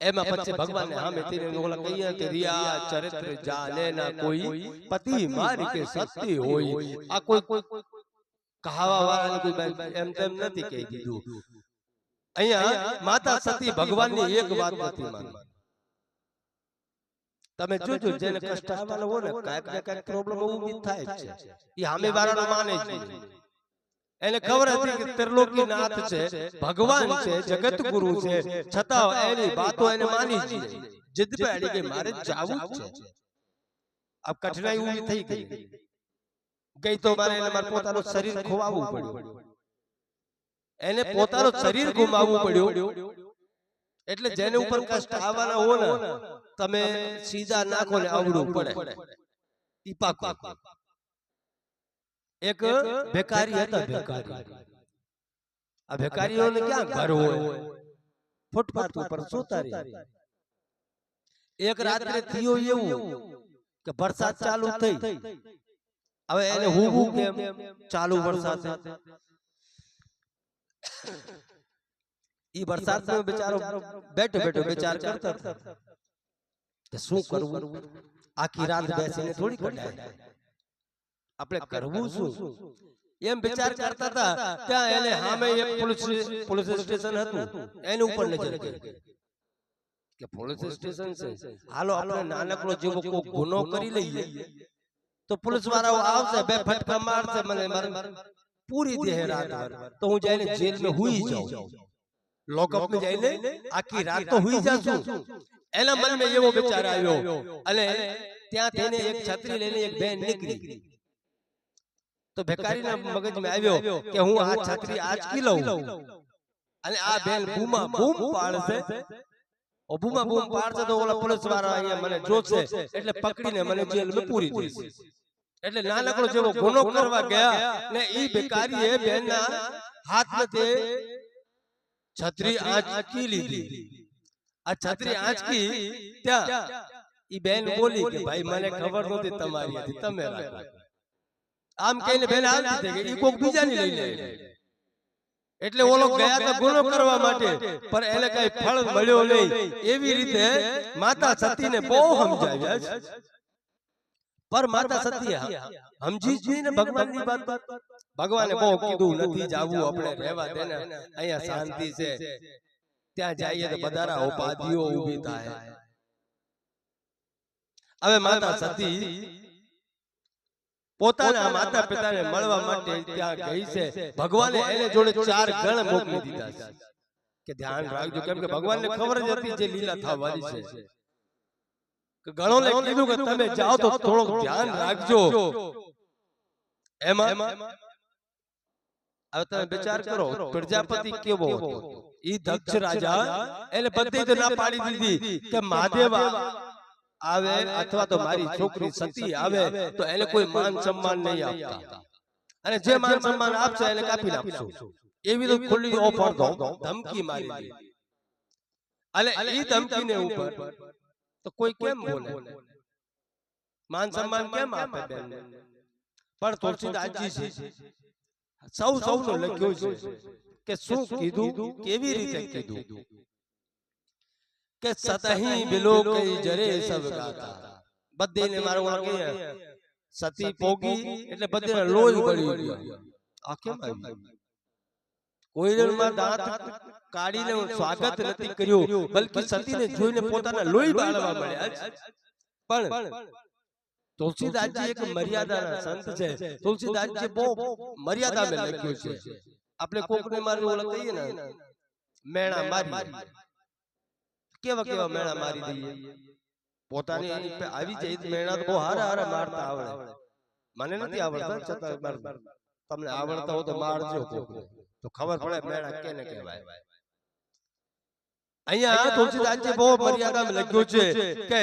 એમાં પછી ભગવાન ને સામે તીને ઓલા કહીએ કે રિયા ચરિત્ર જાને ના કોઈ પતિ મારી કે સત્ય હોય આ કોઈ કહાવા વાળાને કોઈ બાઈ એમ તેમ નથી કહી દીધું અહીંયા માતા સતી ભગવાનની એક વાત નથી માનવા તમે જોજો જેને કષ્ટ આવવાનો હોય ને કાંઈક ને કાંઈક પ્રોબ્લેમ ઊભી થાય જ છે એ સામે વાળાનો માને જ નહીં એને ખબર હતી કે ત્રિલોકી નાથ છે ભગવાન છે જગત ગુરુ છે. છતાં એની વાતો એને માની જ જીદ પે અડી ગઈ મારે જાવું છે. આ કઠિનાઈ ઊભી થઈ ગઈ. ગઈ. તો મારે એને મારું પોતાનું શરીર ખોવાવું પડ્યું. એને પોતાનું શરીર ગુમાવવું પડ્યું. એટલે જેને ઉપર કષ્ટ આવવાના હો ને તમે સીધા નાખો ને આવડું પડે. ઈ પાકો. એક ભેકારી હતા ભેકારી આ ભેકારીઓને ક્યાં ઘર હોય ફૂટપાથ ઉપર સુતા રહે એક રાત્રે થયો એવું કે વરસાદ ચાલુ થઈ હવે એને હુવું કેમ ચાલુ વરસાદ ઈ વરસાદમાં બિચારો બેઠો બેઠો વિચાર કરતો હતો કે શું કરવું આખી રાત બેસીને થોડી કઢાય આપણે કરવું શું એમ વિચાર કરતા હતા ત્યાં એને સામે એક પોલીસ પોલીસ સ્ટેશન હતું એની ઉપર નજર કરી કે પોલીસ સ્ટેશન છે હાલો આપણે નાનકડો જેવો કોઈ ગુનો કરી લઈએ તો પોલીસ વાળાઓ આવશે બે ફટકા મારશે મને મારે પૂરી દેહ રાત ભર. તો હું જઈને જેલમાં હુઈ જાઉં લોકઅપમાં જઈને આખી રાત તો હુઈ જાશું એના મનમાં એવો વિચાર આવ્યો અને ત્યાં થઈને એક છત્રી લઈને એક બેન નીકળી તો ભેકારીના મગજમાં આવ્યો કે હું આ છત્રી આંચકી લઉં? અને આ બેન બૂમા બૂમ પાડશે? બૂમા બૂમ પાડશે તો ઓલા પોલીસવાળા અહીંયા મને જોશે. એટલે પકડીને મને જેલમાં પૂરી દેશે એટલે નાનકડો જેવો ગુનો કરવા ગયા ને ઈ ભેકારીએ બેનના હાથમાં તે છત્રી આંચકી લીધી. આ છત્રી આંચકી ત્યાં ઈ બેન બોલી કે ભાઈ મને ખબર નહોતી તમારી હતી તમે રાખો. આમ કહીને બેન હાલતી થઈ ગઈ કોક બીજાની લઈ લે એટલે ઓલો ગયા તો ગુનો કરવા માટે પણ એને કઈ ફળ મળ્યો નહીં. એવી રીતે માતા સતીને બહુ સમજાવ્યા છે. પર માતા સતી સમજી જ નહીં ને ભગવાનની વાત ભગવાને બહુ કીધું નથી જાવું આપણે રહેવા દે ને અહીંયા શાંતિ છે. ત્યાં જઈએ તો બધાના ઉપાધિઓ ઊભી થાય. હવે માતા સતી પોતાના માતા પિતાને મળવા માટે ત્યાં ગઈ છે. ભગવાને એને જોડે ચાર ગણ મોકલી દીધા છે. કે ધ્યાન રાખજો કેમ કે ભગવાનને ખબર જ હતી જે લીલા થવાની છે. ગણોને કીધું કે તમે જાઓ તો થોડુંક ધ્યાન રાખજો. એમાં હવે તમે વિચાર કરો પ્રજાપતિ કેવો હતો? ઈ દક્ષ રાજા એને બધી જ ના પાડી દીધી કે મહાદેવ આવે અથવા તો મારી છોકરી સતી આવે તો એને કોઈ માન સન્માન નહીં આપતા. અને જે માન સન્માન આપશે એને કાપી નાખશું. એવી તો ખુલ્લી ઓફર દો ધમકી મારી. અને ઈ ધમકીને ઉપર તો કોઈ કેમ બોલે? માન સન્માન કેમ આપે બેન પણ તુલસીદાસજી છે. સૌ સૌનું લખ્યું છે કે શું કીધું કેવી રીતે કીધું? કે સતહી બિલો કઈ જરે સબ ગાતા. બધીને મારો ઓલા સતી પોગી એટલે બધીને લોહી પડી ગયો. આ કેમ આવ્યું? કોઈમાં દાંત કાઢીને સ્વાગત નથી કર્યું બલકી સતીને જોઈને પોતાના લોહી બાળવા મળ્યા. પણ તુલસીદાસજી એક મર્યાદાના સંત છે. તુલસીદાસજી બહુ મર્યાદામાં લખ્યું છે. આપણે કોકને મારી ઓળખ કહીએ ને. મેણા મારી કેવા કેવા મેળા મારી દઈએ? પોતાની આવી જાય મેળા તો બહુ હારા હારા મારતા આવડે. મને નથી આવડતા છતાં તમને આવડતા હોય તો મારજો તો ખબર પડે મેળા કેને કહેવાય. અહીંયા તુલસીદાસજી બહુ મર્યાદામાં લખ્યું છે કે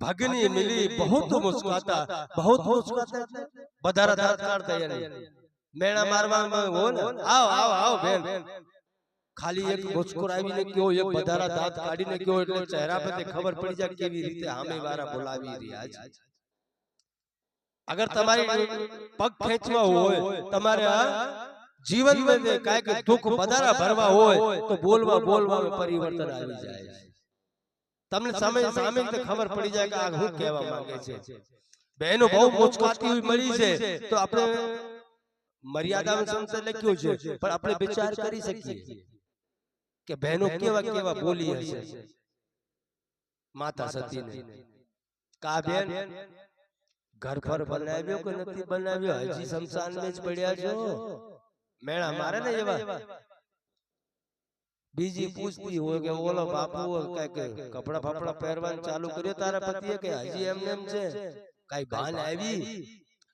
ભગની મિલી બહુત મુસ્કાતા બહુત મુસ્કાતા વધારે દાંત કાઢતા મારવામાં હો ને? આવ આવ આવ બેન ખાલી એક મુસ્કુરાવીને કયો એક વધારા દાંત કાઢીને કયો એટલે ચહેરા પર તે ખબર પડી જાય કેવી રીતે સામે વાળા બોલાવી રહ્યા છે. અગર તમારી પગ ખેંચવા હોય તમારે જીવન જીવનમાં કાંઈક દુઃખ વધારા ભરવા હોય તો બોલવા બોલવામાં પરિવર્તન આવી જાય છે. તમને સામે સામે ખબર પડી જાય કે આ હું કહેવા માંગે છે. બહેનો બહુ મોચકાતી મળી છે. તો આપણે મર્યાદાનું સંસદ લખ્યું છે પણ આપણે વિચાર કરી શકીએ કે બહેનો કેવા કેવા બોલી હશે? માતા સતીને. કા બેન? ઘર પર બનાવ્યો કે નથી બનાવ્યો? હજી શમશાનમાં જ પડ્યા છો? મેળા મારે ને એવા? બીજી પૂછતી હોય કે ઓલો બાપુ કંઈક કપડા ફપડા પહેરવાનું ચાલુ કર્યો? તારા પતિએ કે હજી એમને એમ છે? કઈ ભાન આવી?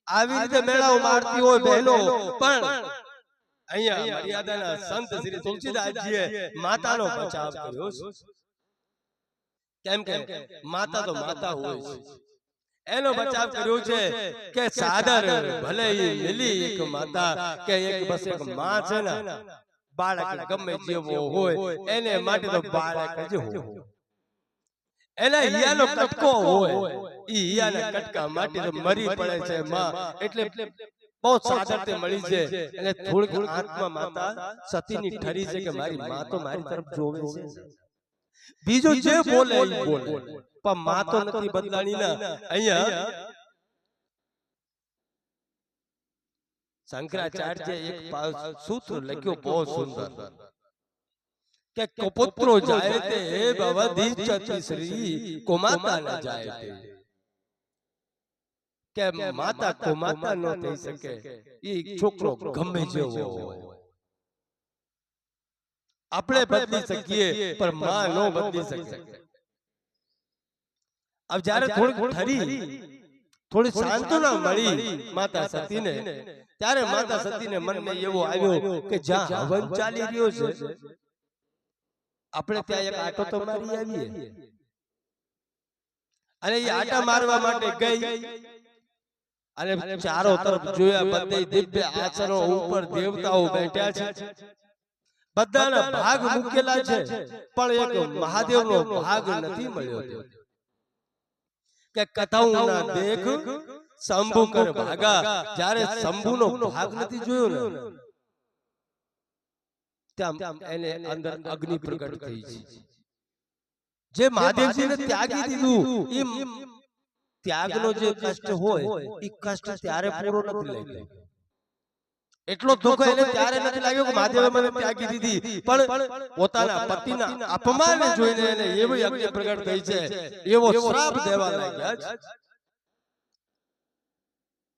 આવી? રીતે મેળાઓ મારતી હોય બહેનો. પણ અહીંયા મર્યાદાના સંત શ્રી તુલસીદાસજીએ માતાનો બચાવ કર્યો છે. કેમ કે માતા તો માતા હોય છે. એનો બચાવ કર્યો છે કે સાદર ભલે મિલી એક માતા કે એક બસ એક માં છે ને બાળક ગમે જેવો હોય એને માટે તો બાળક જ હોય. એના હિયાનો કટકો હોય. ઈ હિયાના કટકા માટે તો મરી પડે છે માં. એટલે બહુ સાદરતે મળી છે અને થોડીક આત્મા માતા સતીની ઠરી છે કે મારી માં તો મારી તરફ જોવે છે બીજું જે બોલે ઈ બોલે પણ માં તો નથી બદલાણી ના અહીંયા શંકરાચાર્ય એક પા- સૂત્ર લખ્યું બહુ સુંદર કે કપુત્રો જાય તે હે ભવધી ચતી શ્રી કુમાતા ન જાય તે કે માતા કુમાતા ન થઈ શકે. એ છોકરો ગમે જેવો હોય. આપણે બદલી શકીએ પણ માં નો બદલી શકે. હવે જ્યારે થોડી ઠરી થોડી સાંત્વના મળી માતા સતીને ત્યારે માતા સતીને મનમાં એવો આવ્યો કે જ્યાં હવન ચાલી રહ્યો છે. આપણે ત્યાં એક આટો તો મારી આવીએ. અને એ આટા મારવા માટે ગઈ. અને ચારો તરફ જોયા બધે દિવ્ય આસનો ઉપર દેવતાઓ બેઠા છે બધાના ભાગ મૂકેલા છે પણ એક મહાદેવનો ભાગ નથી મળ્યો કે કથાઓ ના દેખ શંભુ કર ભાગા જ્યારે શંભુનો ભાગ નથી જોયો ને ત્યાં એને અંદર અગ્નિ પ્રગટ થઈ છે જે મહાદેવજીને ત્યાગી દીધું એ ત્યાગનો જે કષ્ટ હોય એ કષ્ટ ત્યારે પૂરો નથી લાગ્યો. એટલો દુઃખ એને ત્યારે નથી લાગ્યો કે મહાદેવે મને ત્યાગી દીધી. પણ પોતાના પતિના અપમાન જોઈને એને એવી અગ્નિ પ્રગટ થઈ છે એવો શ્રાપ દેવા લાગ્યા.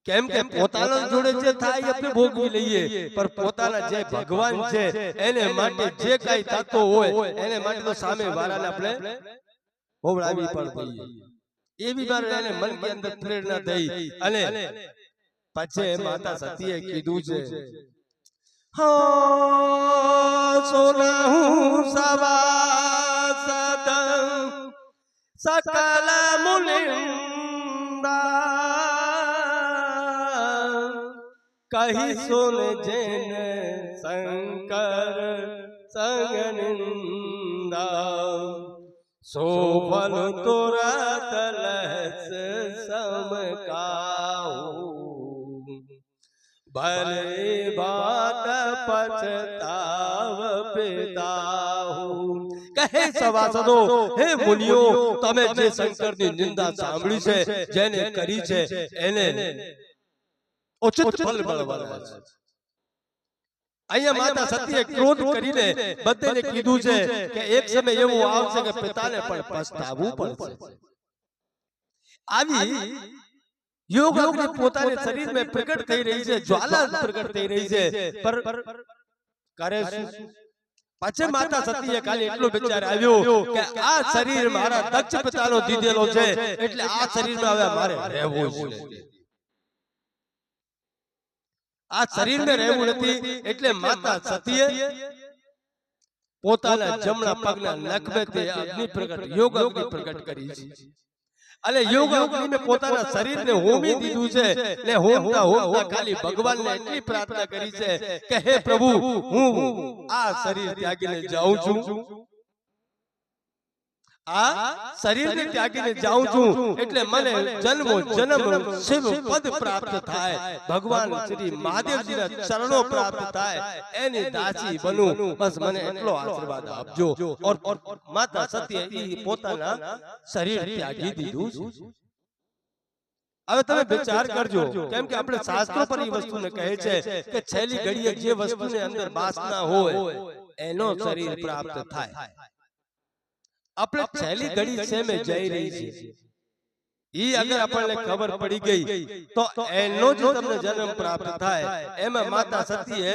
છે કેમ કે પોતાના જોડે જે થાય આપણે ભોગવી લઈએ. પણ પોતાના જે ભગવાન છે એને માટે જે કઈ થતો હોય એને માટે તો સામે વાળાને આપણે હોવડાવી પણ દઈએ. એવી વાર એને મન કે અંદર પ્રેરણા દઈ અને પછી માતા સતીએ કીધું છે હા સોના હું સવાસદ સકલ મુનિંદા. કહી સુન જેન શંકર સંગનિંદા સોફલ તોરા લહસ ભલે બાત પછતાવ પિતાહુ. કહે સવાસદો હે મુનિઓ તમે જે શંકરની નિંદા સાંભળી છે જેને કરી છે એને ઉચિત ફલ મળવાના છે. અહીંયા માતા સતીએ ક્રોધ કરીને બધાને કીધું છે કે એક સમય એવો આવશે કે પિતાને પણ પસ્તાવવું પડશે. આવી યોગ અગ્નિ પોતાને શરીરમાં પ્રગટ થઈ રહી છે જ્વાલા પ્રગટ થઈ રહી છે. પર કરે પછી માતા સતીએ કાલે એટલો વિચાર આવ્યો કે આ શરીર મારા દક્ષ પિતાનો દીધેલો છે એટલે આ શરીરમાં હવે મારે રહેવું છે. આ શરીરમાં રહેવું નથી એટલે માતા સતીએ પોતાના જમણા પગના નખમે તે અગ્નિ પ્રગટ યોગ અગ્નિ પ્રગટ કરી છે. અને યોગ અગ્નિને પોતાના શરીરને હોમી દીધું છે. ને હોમતા હોમતા ખાલી ભગવાનને એટલી પ્રાર્થના કરી છે કે હે પ્રભુ હું આ શરીર ત્યાગીને જાઉં છું. આ શરીરને ત્યાગીને જાઉં છું. એટલે મને જન્મો જન્મ શિવ પદ પ્રાપ્ત થાય. ભગવાન શ્રી મહાદેવજીના ચરણો પ્રાપ્ત થાય. એની દાસી બનું. બસ મને એટલો આશીર્વાદ આપજો. ઓર માતા સત્ય એ પોતાના શરીર ત્યાગી દીધું હવે તમે વિચાર કરજો. કેમ કે આપણે શાસ્ત્રો પર એ વસ્તુને કહે છે કે છેલ્લી ઘડીએ જે વસ્તુને અંદર વાસના હોય એનો શરીર પ્રાપ્ત થાય. આપણે છેલ્લી ઘડી છે મેં જઈ રહી છે ઈ અગર આપણને ખબર પડી ગઈ તો એનો જ તમને જન્મ પ્રાપ્ત થાય. એમાં માતા સતીએ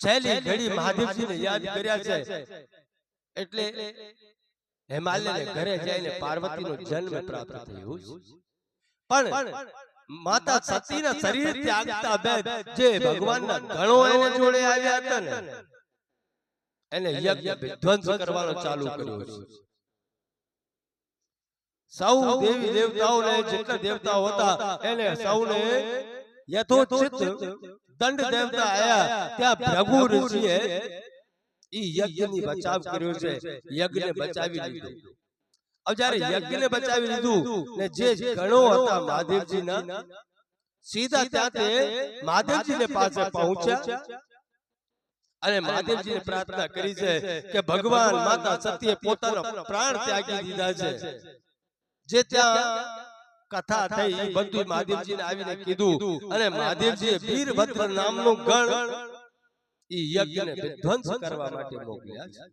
છેલ્લી ઘડી મહાદેવજીને યાદ કર્યા છે. એટલે હિમાલયને ઘરે જઈને પાર્વતીનો જન્મ પ્રાપ્ત થયો. પણ માતા સતીના શરીર ત્યાગતા બે જે ભગવાનના ગણો એને જોડે આવ્યા હતા ને. એને યજ્ઞ વિધ્વંસ કરવાનો ચાલુ કર્યો છે. સૌ દેવી દેવતાઓને જેટલા દેવતાઓ હતા એને સૌને યથોચિત દંડ દેવતા આયા. ત્યાં પ્રભુ ઋષિએ ઈ યજ્ઞની બચાવ કર્યો છે. યજ્ઞને બચાવી લીધો. હવે જ્યારે યજ્ઞને બચાવી લીધું ને જે ગણો હતા મહાદેવજીના સીધા ત્યાં તે મહાદેવજીને પાસે પહોંચ્યા. અને મહાદેવજીને પ્રાર્થના કરી છે કે ભગવાન માતા સતીએ પોતાનો પ્રાણ ત્યાગી દીધા છે. જે ત્યાં કથા થઈ એ બધું મહાદેવજીને આવીને કીધું. અને મહાદેવજીએ વીરભદ્ર નામનું ગણ ઈ યજ્ઞને વિધ્વંસ કરવા માટે મોકલ્યા છે.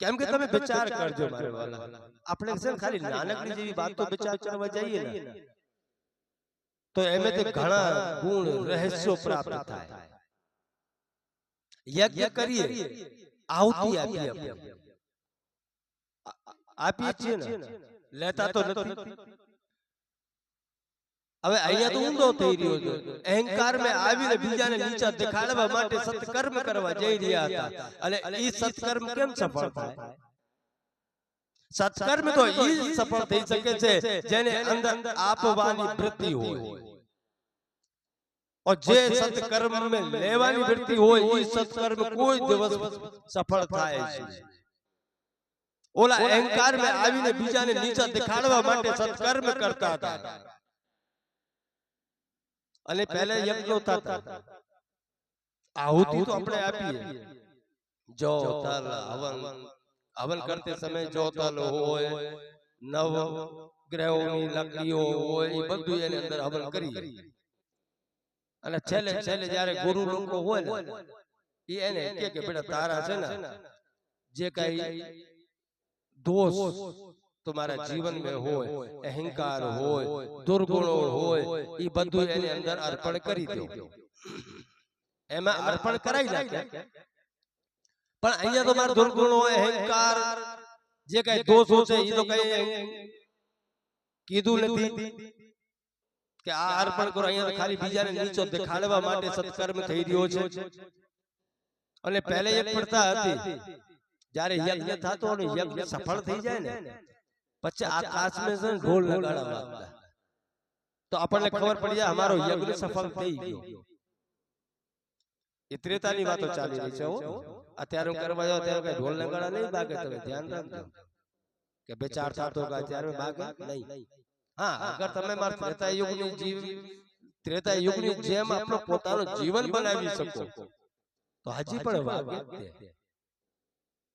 કેમ કે તમે વિચાર કરજો મારે વાલા. આપણે છે ખાલી નાનકડી જેવી વાતો વિચાર કરવા જઈએ ને. તો એમે તે ઘણા ગુણ રહસ્યો પ્રાપ્ત થાય. યજ્ઞ કરીએ આહુતિ આપીએ આપણે. આ- આપીએ છીએ ને લેતા તો નથી હવે અહીંયા તો ઊંધો થઈ રહ્યો છે અહંકાર મેં આવીને બીજાને નીચા દેખાડવા માટે સત્કર્મ કરવા જઈ રહ્યા હતા અને ઈ સત્કર્મ કેમ સફળ થાય સત્કર્મ તો ઈ જ સફળ થઈ શકે છે જેને અંદર આપવાની વૃત્તિ હોય और જે સત્કર્મ में લેવાની વૃત્તિ હોય ઈ સત્કર્મ કોઈ દિવસ સફળ થાય છે ઓલા અહંકાર में આવીને બીજાને નીચા દેખાડવા માટે સત્કર્મ કરતા હતા અને પહેલા યજ્ઞો થતા આહુતિ તો આપણે આપીએ જો તલ હવન હવન કરતે સમય જો તલ હોય નવ ગ્રહોની લકડીઓ હોય એ બધું એની અંદર હવન કરીએ અને છેલ્લે છેલ્લે જયારે ગુરુ લોકો હોય ને એને કે કે બેટા તારા છે ને જે કઈ દોષ તમારા જીવન મે હોય અહંકાર હોય દુર્ગુણો હોય એ બધું એની અંદર અર્પણ કરી દો. એમાં અર્પણ કરાવી નાખે. પણ અહીંયા તો મારા દુર્ગુણો અહંકાર જે કઈ દોષો છે એ તો કઈ કીધું નથી. કે આ અર્પણ કરો અહીંયા ખાલી બીજાને નીચો દેખાડવા માટે સત્કર્મ થઈ રહ્યો છે. અને પહેલે એક પડતા હતી. જ્યારે યજ્ઞ થતો અને યજ્ઞ સફળ થઈ જાય ને પછી આકાશમાં છે ઢોલ લગાડવા તો આપણને ખબર પડી જાય અમારો યજ્ઞ સફળ થઈ ગયો. એ ત્રેતાની વાતો ચાલી રહી છે અત્યારે હું. કરવા જાઉં ત્યારે કઈ ઢોલ લગાડા નહીં વાગે તમે ધ્યાન રાખજો. કે બે ચાર ચાર તો અત્યારે વાગે નહીં. હા અગર તમે મારા ત્રેતા યુગની જીવ ત્રેતા યુગની જેમ આપણો પોતાનું જીવન બનાવી શકો. તો હજી પણ વાગે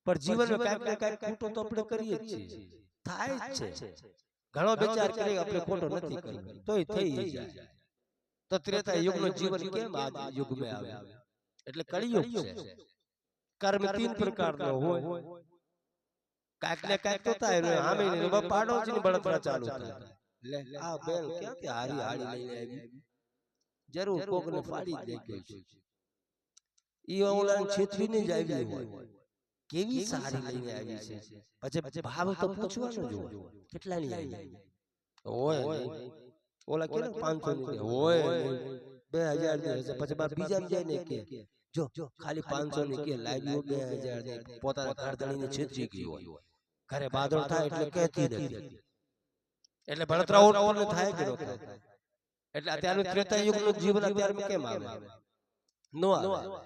પણ જીવનમાં કાંઈક ને કાંઈક ખોટો તો આપણે કરીએ જ છીએ. થાય જ છે. ઘણો વિચાર કરી આપણે ખોટો નથી કરવો. તોય થઈ જાય. તો ત્રેતા યુગનું જીવન કેમ આ યુગમાં આવે એટલે કળિયુગ છે. કર્મ તીન પ્રકારનો હોય. કાંઈક ને કાંઈક તો થાય ને આમે પાડોશીની બળતરા ચાલુ થાય લે આ બેન ક્યાંથી હારી હાડી લઈને આવી? જરૂર કોકને ફાડી જ છે. ઈ ઓલાને છેતરીને જ આવી હોય. કેવી સારી લઈને આવી છે? પછી ભાવ તો પૂછવાનો જ હોય કેટલાની આવી? હોય ઓલા કે પાંચસો ની હોય? નહીં. બે હજારની હશે. પછી બાર બીજા જાય ને કે જો ખાલી પાંચસો ની કે લાવ્યો બે હજારની પોતાના ઘરધણીને છેતરી ગઈ હોય. ઘરે બાદળ થાય એટલે કહેતી નથી. એટલે બળતરાઓ આપણને થાય કે ન એટલે અત્યારનું ત્રેતા યુગનું જીવન અત્યારમાં કેમ આવે. નો આવે.